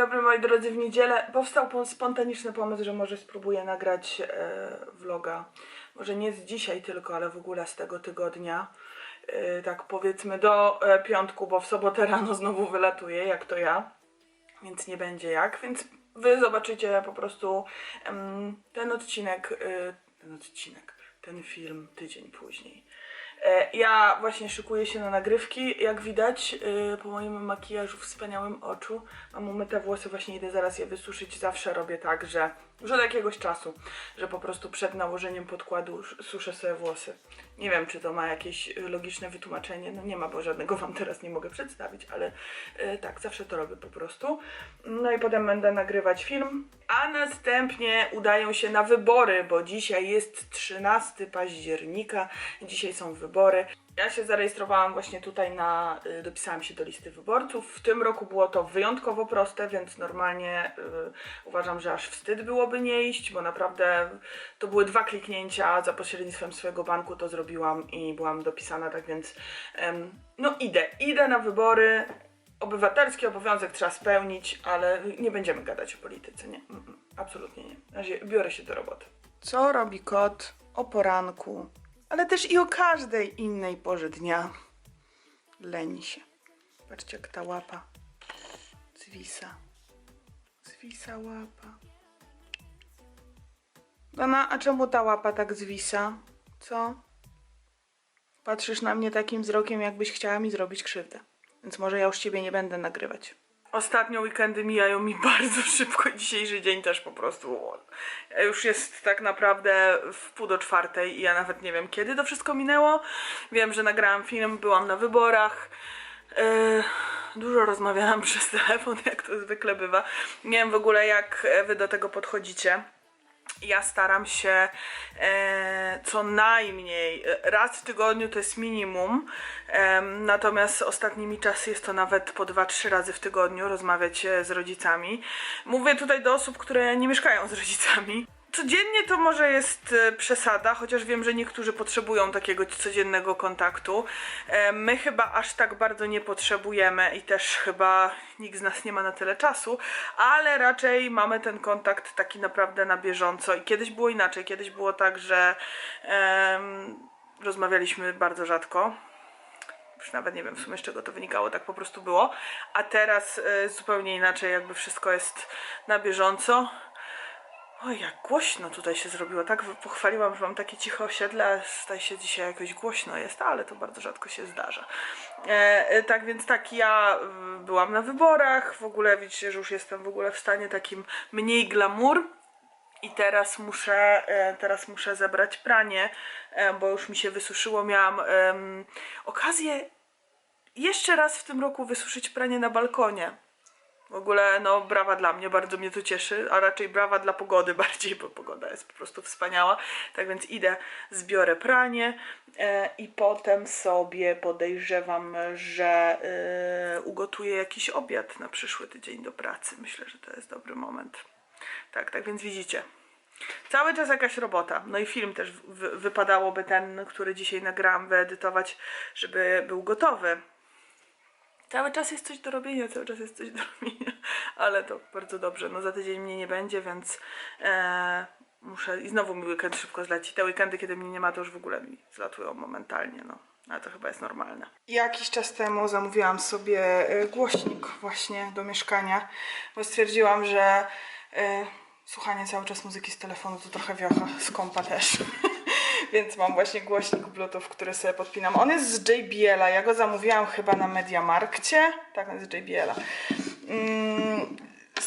dobry moi drodzy, w niedzielę powstał pon- spontaniczny pomysł, że może spróbuję nagrać e, vloga. Może nie z dzisiaj tylko, ale w ogóle z tego tygodnia. E, tak powiedzmy do e, piątku, bo w sobotę rano znowu wylatuję, jak to ja. Więc nie będzie jak, więc wy zobaczycie po prostu em, ten odcinek, e, ten odcinek, ten film tydzień później. E, Ja właśnie szykuję się na nagrywki. Jak widać e, po moim makijażu wspaniałym oczu mam umyte włosy, właśnie idę zaraz je wysuszyć. Zawsze robię tak, że już od jakiegoś czasu, że po prostu przed nałożeniem podkładu sz- suszę sobie włosy. Nie wiem, czy to ma jakieś e, logiczne wytłumaczenie. No nie ma, bo żadnego wam teraz nie mogę przedstawić, ale e, tak, zawsze to robię po prostu. No i potem będę nagrywać film, a następnie udają się na wybory, bo dzisiaj jest 13 października, dzisiaj są wybory. Ja się zarejestrowałam właśnie tutaj na, y, dopisałam się do listy wyborców. W tym roku było to wyjątkowo proste, więc normalnie y, uważam, że aż wstyd byłoby nie iść, bo naprawdę to były dwa kliknięcia za pośrednictwem swojego banku, to zrobiłam i byłam dopisana, tak więc no idę, idę na wybory. Obywatelski obowiązek trzeba spełnić, ale nie będziemy gadać o polityce, nie, Mm, mm, absolutnie nie. Na razie biorę się do roboty. Co robi kot o poranku, ale też i o każdej innej porze dnia? Leni się. Patrzcie, jak ta łapa zwisa. Zwisa łapa. Dana, a czemu ta łapa tak zwisa? Co? Patrzysz na mnie takim wzrokiem, jakbyś chciała mi zrobić krzywdę. Więc może ja już ciebie nie będę nagrywać. Ostatnio weekendy mijają mi bardzo szybko. Dzisiejszy dzień też po prostu. Już jest tak naprawdę w pół do czwartej i ja nawet nie wiem kiedy to wszystko minęło. Wiem, że nagrałam film, byłam na wyborach. Yy, dużo rozmawiałam przez telefon, jak to zwykle bywa. Nie wiem w ogóle, jak wy do tego podchodzicie. Ja staram się e, co najmniej e, raz w tygodniu to jest minimum, em, natomiast ostatnimi czasy jest to nawet po dwa, trzy razy w tygodniu rozmawiać e, z rodzicami. Mówię tutaj do osób, które nie mieszkają z rodzicami. Codziennie to może jest e, przesada, chociaż wiem, że niektórzy potrzebują takiego codziennego kontaktu. E, My chyba aż tak bardzo nie potrzebujemy i też chyba nikt z nas nie ma na tyle czasu, ale raczej mamy ten kontakt taki naprawdę na bieżąco. I kiedyś było inaczej. Kiedyś było tak, że em, rozmawialiśmy bardzo rzadko. Już nawet nie wiem w sumie z czego to wynikało, tak po prostu było. A teraz e, zupełnie inaczej, jakby wszystko jest na bieżąco. Oj, jak głośno tutaj się zrobiło. Tak pochwaliłam, że mam takie ciche osiedle, staje się dzisiaj jakoś głośno jest, ale to bardzo rzadko się zdarza. E, e, tak więc tak, ja y, byłam na wyborach, w ogóle widzicie, że już jestem w ogóle w stanie takim mniej glamour. I teraz muszę, e, teraz muszę zebrać pranie, e, bo już mi się wysuszyło. Miałam em, okazję jeszcze raz w tym roku wysuszyć pranie na balkonie. W ogóle, no, brawa dla mnie, bardzo mnie to cieszy, a raczej brawa dla pogody bardziej, bo pogoda jest po prostu wspaniała. Tak więc idę, zbiorę pranie e, i potem sobie podejrzewam, że e, ugotuję jakiś obiad na przyszły tydzień do pracy. Myślę, że to jest dobry moment. Tak, tak więc widzicie. Cały czas jakaś robota. No i film też wy- wypadałoby ten, który dzisiaj nagrałam, wyedytować, żeby był gotowy. Cały czas jest coś do robienia, cały czas jest coś do robienia, ale to bardzo dobrze. No za tydzień mnie nie będzie, więc e, muszę. I znowu mi weekend szybko zleci. Te weekendy, kiedy mnie nie ma, to już w ogóle mi zlatują momentalnie, no. Ale to chyba jest normalne. Jakiś czas temu zamówiłam sobie e, głośnik właśnie do mieszkania, bo stwierdziłam, że e, słuchanie cały czas muzyki z telefonu to trochę wiocha, z kompa też. Więc mam właśnie głośnik Bluetooth, który sobie podpinam. On jest z JBL-a. Ja go zamówiłam chyba na Mediamarkcie. Tak, on jest z JBL-a. Mm,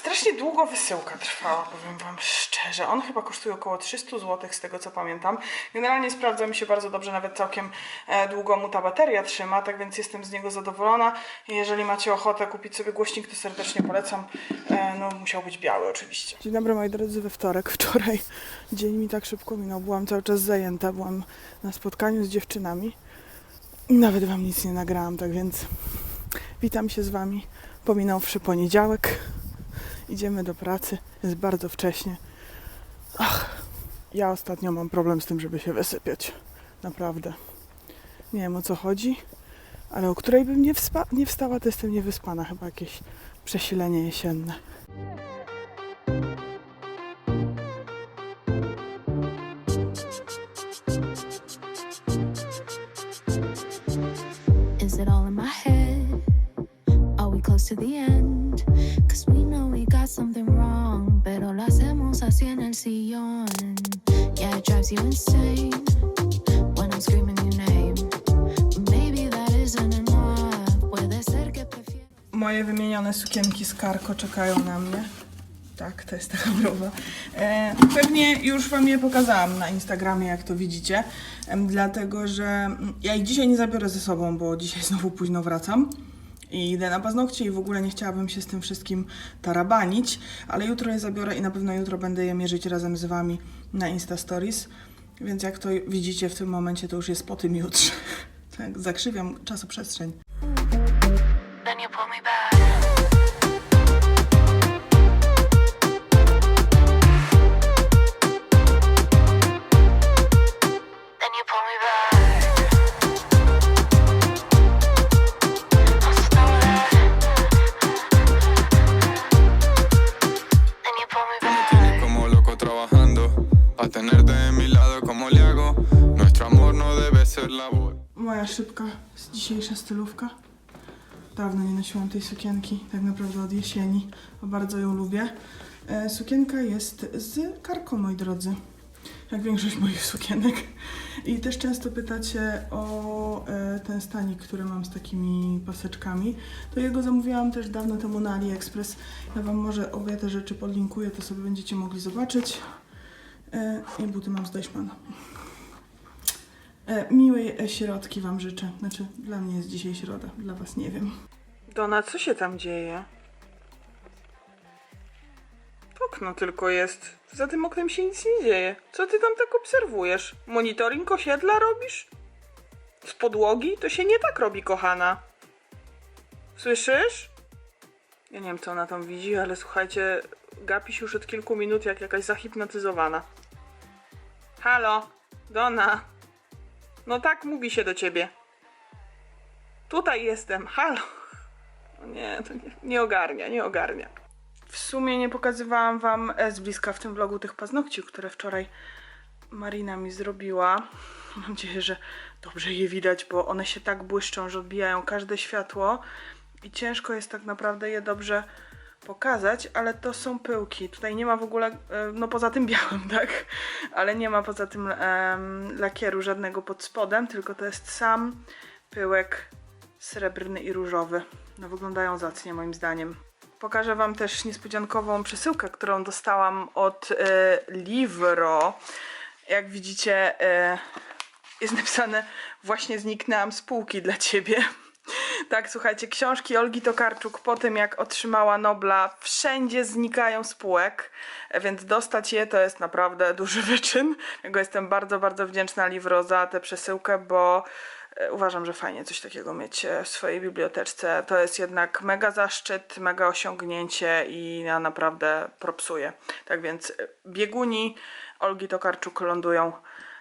strasznie długo wysyłka trwała, powiem Wam szczerze. On chyba kosztuje około 300 zł, z tego co pamiętam. Generalnie sprawdza mi się bardzo dobrze, nawet całkiem e, długo mu ta bateria trzyma, tak więc jestem z niego zadowolona. Jeżeli macie ochotę kupić sobie głośnik, to serdecznie polecam. E, no, musiał być biały oczywiście. Dzień dobry moi drodzy, we wtorek, wczoraj dzień mi tak szybko minął, byłam cały czas zajęta, byłam na spotkaniu z dziewczynami. Nawet Wam nic nie nagrałam, tak więc witam się z Wami. Pominąwszy poniedziałek, idziemy do pracy, jest bardzo wcześnie. Ach, ja ostatnio mam problem z tym, żeby się wysypiać. Naprawdę. Nie wiem o co chodzi, ale o której bym nie, nie wstała, to jestem niewyspana. Chyba jakieś Przesilenie jesienne. Moje wymienione sukienki z Karko czekają na mnie. Tak, to jest taka próba. E, pewnie już Wam je pokazałam na Instagramie, jak to widzicie. Em, dlatego, że mm, ja ich dzisiaj nie zabiorę ze sobą, bo dzisiaj znowu późno wracam. I idę na paznokcie i w ogóle nie chciałabym się z tym wszystkim tarabanić, ale jutro je zabiorę i na pewno jutro będę je mierzyć razem z Wami na Insta Stories. Więc jak to widzicie w tym momencie, to już jest po tym jutrze. Tak, zakrzywiam czasoprzestrzeń. Szybka dzisiejsza stylówka. Dawno nie nosiłam tej sukienki, tak naprawdę od jesieni, a bardzo ją lubię. E, sukienka jest z karką, moi drodzy. Jak większość moich sukienek. I też często pytacie o e, ten stanik, który mam z takimi paseczkami. To jego zamówiłam też dawno temu na AliExpress. Ja Wam może obie te rzeczy podlinkuję, to sobie będziecie mogli zobaczyć. E, I buty mam z Deichmana. E, miłej e, środki Wam życzę. Znaczy, dla mnie jest dzisiaj środa, dla Was nie wiem. Dona, co się tam dzieje? Okno tylko jest. Za tym oknem się nic nie dzieje. Co ty tam tak obserwujesz? Monitoring osiedla robisz? Z podłogi? To się nie tak robi, kochana. Słyszysz? Ja nie wiem, co ona tam widzi, ale słuchajcie, gapi się już od kilku minut jak jakaś zahipnotyzowana. Halo, Dona. No tak mówi się do ciebie. Tutaj jestem, halo. O nie, to nie, nie ogarnia, nie ogarnia. W sumie nie pokazywałam wam e, z bliska w tym vlogu tych paznokci, które wczoraj Marina mi zrobiła. Mam nadzieję, że dobrze je widać, bo one się tak błyszczą, że odbijają każde światło i ciężko jest tak naprawdę je dobrze pokazać, ale to są pyłki. Tutaj nie ma w ogóle, e, no poza tym białym, tak? Ale nie ma poza tym lakieru żadnego pod spodem, tylko to jest sam pyłek srebrny i różowy. No wyglądają zacnie moim zdaniem. Pokażę Wam też niespodziankową przesyłkę, którą dostałam od e, Livro. Jak widzicie, e, jest napisane właśnie zniknęłam z półki dla Ciebie. Tak, słuchajcie, książki Olgi Tokarczuk po tym, jak otrzymała Nobla, wszędzie znikają z półek, więc dostać je to jest naprawdę duży wyczyn. Jego jestem bardzo, bardzo wdzięczna Livro za tę przesyłkę, bo e, uważam, że fajnie coś takiego mieć e, w swojej biblioteczce. To jest jednak mega zaszczyt, mega osiągnięcie i ja naprawdę propsuję. Tak więc e, bieguni Olgi Tokarczuk lądują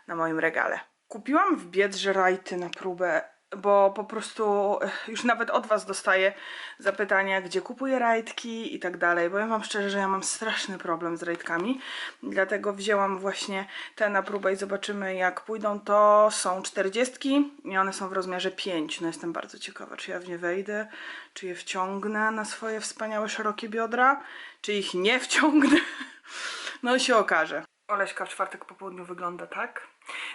na moim regale. Kupiłam w Biedrze rajty na próbę, bo po prostu e, już nawet od Was dostaję zapytania, gdzie kupuję rajtki i tak dalej. Powiem Wam szczerze, że ja mam straszny problem z rajtkami, dlatego wzięłam właśnie te na próbę i zobaczymy jak pójdą. To są 40 i one są w rozmiarze 5. No jestem bardzo ciekawa, czy ja w nie wejdę, czy je wciągnę na swoje wspaniałe, szerokie biodra, czy ich nie wciągnę. No się okaże. Oleśka w czwartek po południu wygląda tak.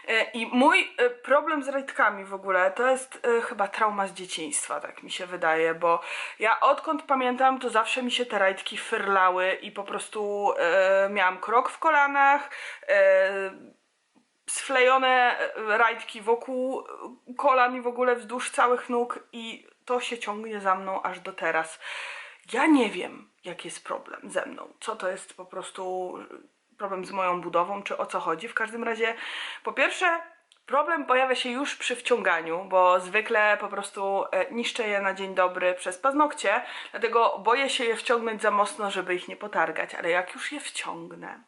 E, I mój e, problem z rajtkami w ogóle to jest e, chyba trauma z dzieciństwa, tak mi się wydaje, bo ja odkąd pamiętam, to zawsze mi się te rajtki fyrlały i po prostu miałam krok w kolanach, sflejone rajtki wokół kolan i w ogóle wzdłuż całych nóg i to się ciągnie za mną aż do teraz. Ja nie wiem, jaki jest problem ze mną. Co to jest po prostu problem z moją budową, czy o co chodzi. W każdym razie, po pierwsze, problem pojawia się już przy wciąganiu, bo zwykle po prostu e, niszczę je na dzień dobry przez paznokcie, dlatego boję się je wciągnąć za mocno, żeby ich nie potargać, ale jak już je wciągnę,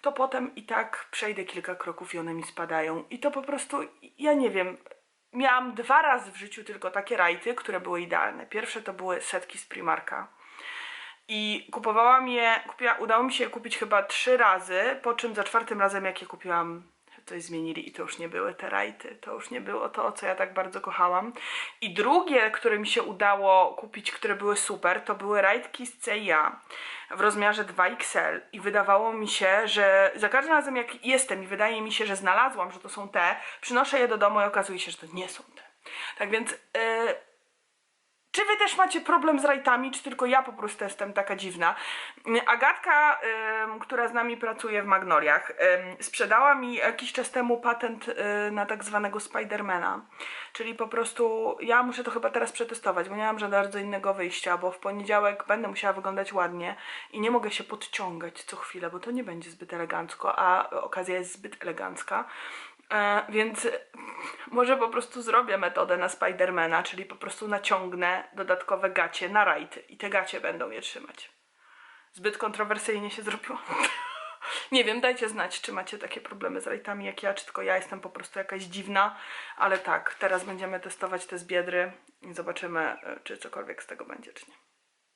to potem i tak przejdę kilka kroków i one mi spadają. I to po prostu, ja nie wiem, miałam dwa razy w życiu tylko takie rajty, które były idealne. Pierwsze to były setki z Primarka. I kupowałam je, kupiła, udało mi się je kupić chyba trzy razy, po czym za czwartym razem jak je kupiłam, coś zmienili i to już nie były te rajty, to już nie było to, co ja tak bardzo kochałam. I drugie, które mi się udało kupić, które były super, to były rajtki z CIA w rozmiarze 2XL i wydawało mi się, że za każdym razem jak jestem i wydaje mi się, że znalazłam, że to są te, przynoszę je do domu i okazuje się, że to nie są te. Tak więc... Yy, czy wy też macie problem z rajtami, czy tylko ja po prostu jestem taka dziwna? Agatka, która z nami pracuje w Magnoliach, sprzedała mi jakiś czas temu patent y, na tak zwanego Spidermana. Czyli po prostu ja muszę to chyba teraz przetestować, bo nie mam żadnego innego wyjścia, bo w poniedziałek będę musiała wyglądać ładnie i nie mogę się podciągać co chwilę, bo to nie będzie zbyt elegancko, a okazja jest zbyt elegancka. E, więc może po prostu zrobię metodę na Spidermana, czyli po prostu naciągnę dodatkowe gacie na rajty i te gacie będą je trzymać. Zbyt kontrowersyjnie się zrobiło. Nie wiem, dajcie znać, czy macie takie problemy z rajtami jak ja, czy tylko ja jestem po prostu jakaś dziwna, ale tak, teraz będziemy testować te z biedry i zobaczymy, e, czy cokolwiek z tego będzie, czy nie.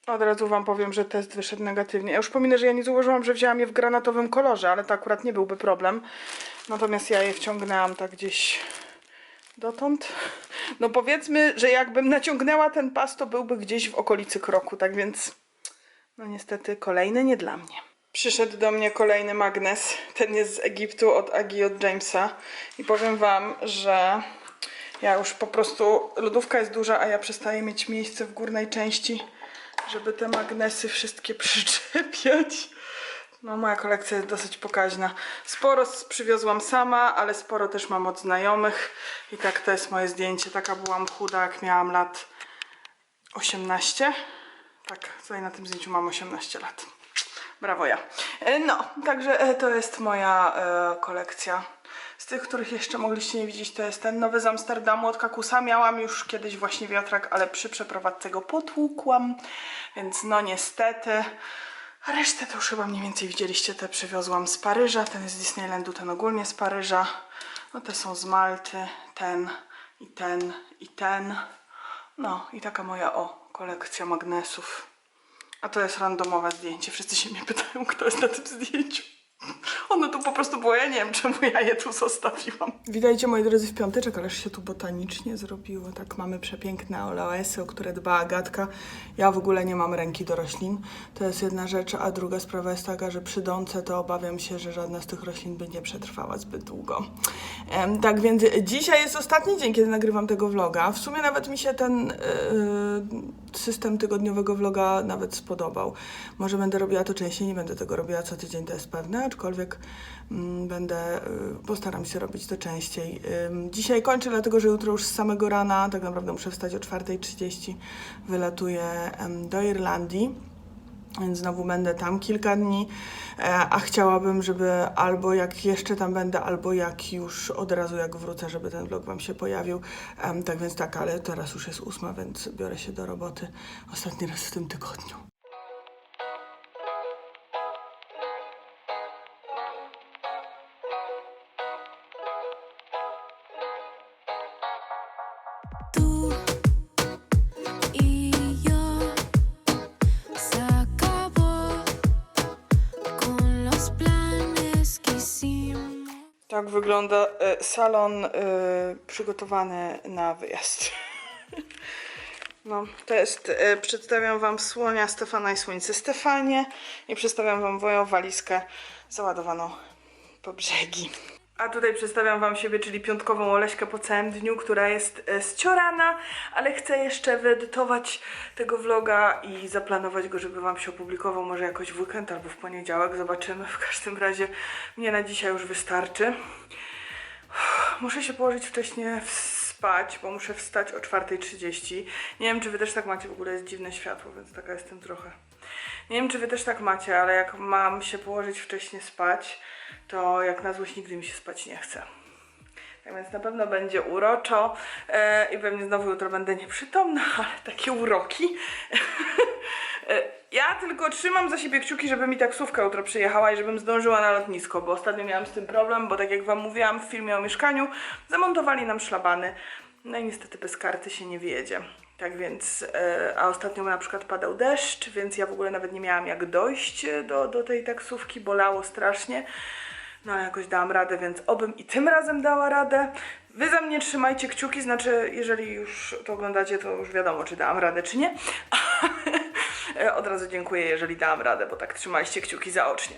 Od razu wam powiem, że test wyszedł negatywnie. Ja już pominę, że ja nie zauważyłam, że wzięłam je w granatowym kolorze, ale to akurat nie byłby problem. Natomiast ja je wciągnęłam tak gdzieś dotąd. No powiedzmy, że jakbym naciągnęła ten pas, to byłby gdzieś w okolicy kroku, tak więc no niestety kolejny nie dla mnie. Przyszedł do mnie kolejny magnes. Ten jest z Egiptu od Agi od Jamesa. I powiem wam, że ja już po prostu lodówka jest duża, a ja przestaję mieć miejsce w górnej części, żeby te magnesy wszystkie przyczepiać. No, moja kolekcja jest dosyć pokaźna. Sporo przywiozłam sama, ale sporo też mam od znajomych. I tak to jest moje zdjęcie. Taka byłam chuda, jak miałam lat 18. Tak, tutaj na tym zdjęciu mam 18 lat. Brawo ja. E, No, także e, to jest moja e, kolekcja. Z tych, których jeszcze mogliście nie widzieć, to jest ten nowy z Amsterdamu od Kakusa. Miałam już kiedyś właśnie wiatrak, ale przy przeprowadzce go potłukłam, więc no niestety. A resztę to już chyba mniej więcej widzieliście, te przywiozłam z Paryża, ten jest z Disneylandu, ten ogólnie z Paryża. No te są z Malty, ten i ten i ten. No i taka moja o, kolekcja magnesów. A to jest randomowe zdjęcie. Wszyscy się mnie pytają, kto jest na tym zdjęciu. Ono tu po prostu było, ja nie wiem czemu ja je tu zostawiłam. Witajcie moi drodzy w piąteczek, ależ się tu botanicznie zrobiło. Tak mamy przepiękne oleoesy, o które dba Agatka. Ja w ogóle nie mam ręki do roślin. To jest jedna rzecz, a druga sprawa jest taka, że przy dące to obawiam się, że żadna z tych roślin by nie przetrwała zbyt długo. Em, tak więc dzisiaj jest ostatni dzień, kiedy nagrywam tego vloga. W sumie nawet mi się ten yy, system tygodniowego vloga nawet spodobał. Może będę robiła to częściej, nie będę tego robiła co tydzień, to jest pewne, aczkolwiek mm, będę, y, postaram się robić to częściej. Dzisiaj kończę, dlatego że jutro już z samego rana, tak naprawdę muszę wstać o 4.30, wylatuję do Irlandii. Więc znowu będę tam kilka dni, e, a chciałabym, żeby albo jak jeszcze tam będę, albo jak już od razu jak wrócę, żeby ten vlog wam się pojawił. Tak więc tak, ale teraz już jest ósma, więc biorę się do roboty ostatni raz w tym tygodniu. Tak wygląda e, salon e, przygotowany na wyjazd. No, to jest, e, przedstawiam wam słonia Stefana i słońce Stefanie i przedstawiam wam moją walizkę załadowaną po brzegi. A tutaj przedstawiam wam siebie, czyli piątkową Oleśkę po całym dniu, która jest e, zciorana, ale chcę jeszcze wyedytować tego vloga i zaplanować go, żeby wam się opublikował może jakoś w weekend albo w poniedziałek, zobaczymy. W każdym razie mnie na dzisiaj już wystarczy. Muszę się położyć wcześniej spać, bo muszę wstać o 4.30. Nie wiem, czy wy też tak macie, w ogóle jest dziwne światło, więc taka jestem trochę. Nie wiem, czy wy też tak macie, ale jak mam się położyć wcześniej spać, to jak na złość nigdy mi się spać nie chce. Tak więc na pewno będzie uroczo e, i pewnie znowu jutro będę nieprzytomna, ale takie uroki. E, ja tylko trzymam za siebie kciuki, żeby mi taksówka jutro przyjechała i żebym zdążyła na lotnisko, bo ostatnio miałam z tym problem, bo tak jak wam mówiłam w filmie o mieszkaniu, zamontowali nam szlabany. No i niestety bez karty się nie wyjedzie. Tak więc, e, a ostatnio na przykład padał deszcz, więc ja w ogóle nawet nie miałam jak dojść e, do, do tej taksówki, bolało strasznie. No ale jakoś dałam radę, więc obym i tym razem dała radę. Wy za mnie trzymajcie kciuki, znaczy jeżeli już to oglądacie, to już wiadomo, czy dałam radę, czy nie. E, Od razu dziękuję, jeżeli dałam radę, bo tak trzymaliście kciuki zaocznie.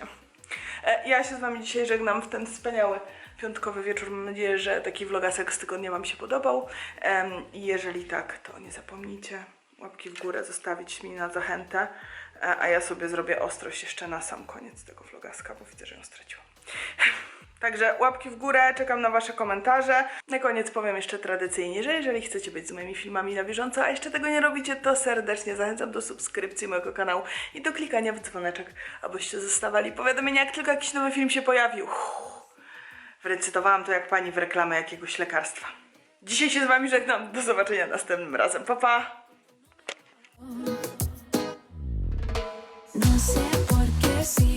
Ja się z Wami dzisiaj żegnam w ten wspaniały piątkowy wieczór. Mam nadzieję, że taki vlogasek z tygodnia Wam się podobał. I jeżeli tak, to nie zapomnijcie łapki w górę zostawić mi na zachętę. E, A ja sobie zrobię ostrość jeszcze na sam koniec tego vlogaska, bo widzę, że ją straciłam. Także łapki w górę, czekam na Wasze komentarze. Na koniec powiem jeszcze tradycyjnie, że jeżeli chcecie być z moimi filmami na bieżąco, a jeszcze tego nie robicie, to serdecznie zachęcam do subskrypcji mojego kanału i do klikania w dzwoneczek, abyście zostawali powiadomienia, jak tylko jakiś nowy film się pojawił. Uff, Wyrecytowałam to jak pani w reklamę jakiegoś lekarstwa. Dzisiaj się z Wami żegnam. Do zobaczenia następnym razem. Pa, pa! No sé por qué sigo